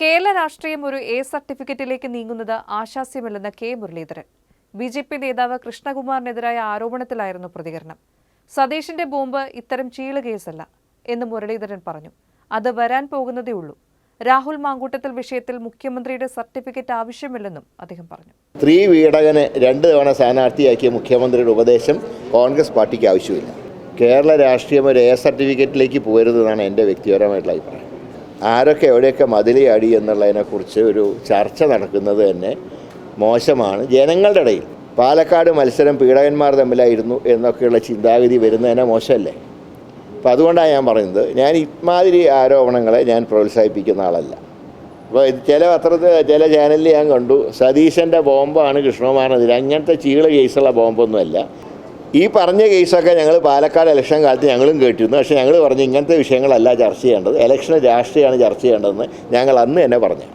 കേരള രാഷ്ട്രീയം ഒരു എ സർട്ടിഫിക്കറ്റിലേക്ക് നീങ്ങുന്നത് ആശാസ്യമല്ലെന്ന് K Muraleedharan. B J P നേതാവ് കൃഷ്ണകുമാറിനെതിരായ ആരോപണത്തിലായിരുന്നു പ്രതികരണം. സതീഷിന്റെ ബോംബ് ഇത്തരം ചീൾ കേസല്ല എന്ന് മുരളീധരൻ പറഞ്ഞു. അത് വരാൻ പോകുന്നതേ ഉള്ളൂ. രാഹുൽ മാങ്കൂട്ടത്തിൽ വിഷയത്തിൽ മുഖ്യമന്ത്രിയുടെ സർട്ടിഫിക്കറ്റ് ആവശ്യമില്ലെന്നും അദ്ദേഹം പറഞ്ഞു. സ്ത്രീ വീടകനെ രണ്ട് തവണ സ്ഥാനാർത്ഥിയാക്കിയ മുഖ്യമന്ത്രിയുടെ ഉപദേശം കോൺഗ്രസ് പാർട്ടിക്ക് ആവശ്യമില്ല. കേരള രാഷ്ട്രീയം ഒരു എ സർട്ടിഫിക്കറ്റിലേക്ക് പോകരുതെന്നാണ് എന്റെ വ്യക്തിപരമായിട്ടുള്ള അഭിപ്രായം. ആരൊക്കെ എവിടെയൊക്കെ മതിലയാടി എന്നുള്ളതിനെക്കുറിച്ച് ഒരു ചർച്ച നടക്കുന്നത് തന്നെ മോശമാണ് ജനങ്ങളുടെ ഇടയിൽ. പാലക്കാട് മത്സരം പീഡകന്മാർ തമ്മിലായിരുന്നു എന്നൊക്കെയുള്ള ചിന്താഗതി വരുന്നതിനെ മോശമല്ലേ? അപ്പോൾ അതുകൊണ്ടാണ് ഞാൻ പറയുന്നത് ഞാൻ ഇമാതിരി ആരോപണങ്ങളെ ഞാൻ പ്രോത്സാഹിപ്പിക്കുന്ന ആളല്ല. അപ്പോൾ ചില പത്രത്തിൽ ചില ചാനലിൽ ഞാൻ കണ്ടു സതീശന്റെ ബോംബാണ് കൃഷ്ണകുമാറിനെതിരെ. അങ്ങനത്തെ ചീള കേസുള്ള ബോംബൊന്നുമല്ല. ഈ പറഞ്ഞ കേസൊക്കെ ഞങ്ങൾ പാലക്കാട് ഇലക്ഷൻ കാലത്ത് ഞങ്ങളും കേട്ടിരുന്നു. പക്ഷേ ഞങ്ങൾ പറഞ്ഞു ഇങ്ങനത്തെ വിഷയങ്ങളല്ല ചർച്ച ചെയ്യേണ്ടത്. ഇലക്ഷന് രാഷ്ട്രീയമാണ് ചർച്ച ചെയ്യേണ്ടതെന്ന് ഞങ്ങൾ അന്ന് തന്നെ പറഞ്ഞു.